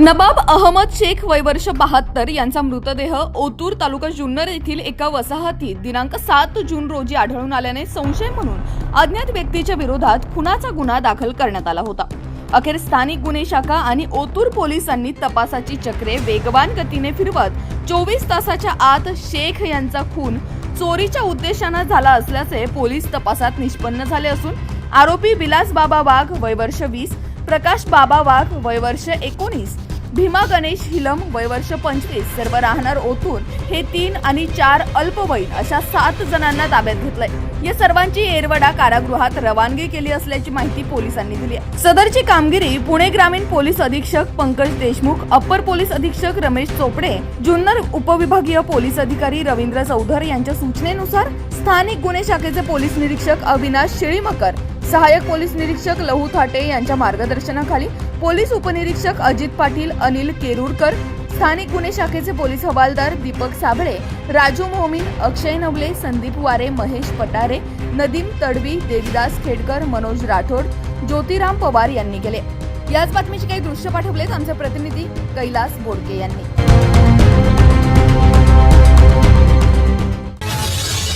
नबाब अहमद शेख वयवर्ष बहात्तर यांचा मृतदेह ओतूर तालुका जुन्नर येथील एका वसाहतीत दिनांक सात जून रोजी आढळून आल्याने संशय म्हणून अज्ञात व्यक्तीच्या विरोधात खुनाचा गुन्हा दाखल करण्यात आला होता. अखेर स्थानिक गुन्हे शाखा आणि ओतूर पोलिसांनी तपासाची चक्रे वेगवान गतीने फिरवत चोवीस तासाच्या आत शेख यांचा खून चोरीच्या उद्देशानं झाला असल्याचे पोलीस तपासात निष्पन्न झाले असून आरोपी विलास बाबा वाघ वयवर्ष वीस प्रकाश बाबा वाघ वयवर्ष एकोणीस. भीमा गणेश हिलम वयवर्ष पंचवीस. सर्व राहणार ओतून हे तीन आणि चार अल्पवयीन अशा सात जणांना ताब्यात घेतलंय. या सर्वांची एरवडा कारागृहात रवानगी केली असल्याची माहिती पोलिसांनी दिली आहे. सदरची कामगिरी पुणे ग्रामीण पोलीस अधीक्षक पंकज देशमुख अप्पर पोलीस अधीक्षक रमेश चोपडे जुन्नर उपविभागीय पोलीस अधिकारी रवींद्र चौधर यांच्या सूचनेनुसार स्थानिक गुन्हे शाखेचे पोलीस निरीक्षक अविनाश शेळीमकर सहाय्यक पोलीस निरीक्षक लहू थाटे यांच्या मार्गदर्शनाखाली पोलीस उपनिरीक्षक अजित पाटील अनिल केरुरकर स्थानिक गुन्हे शाखेचे पोलीस हवालदार दीपक साबळे राजू मोमीन अक्षय नवले संदीप वारे महेश पटारे नदीम तडवी देवीदास खेडकर मनोज राठोड ज्योतिराम पवार यांनी केले. याच बातमीची काही दृश्य पाठवलेत आमचे प्रतिनिधी कैलास बोडके यांनी.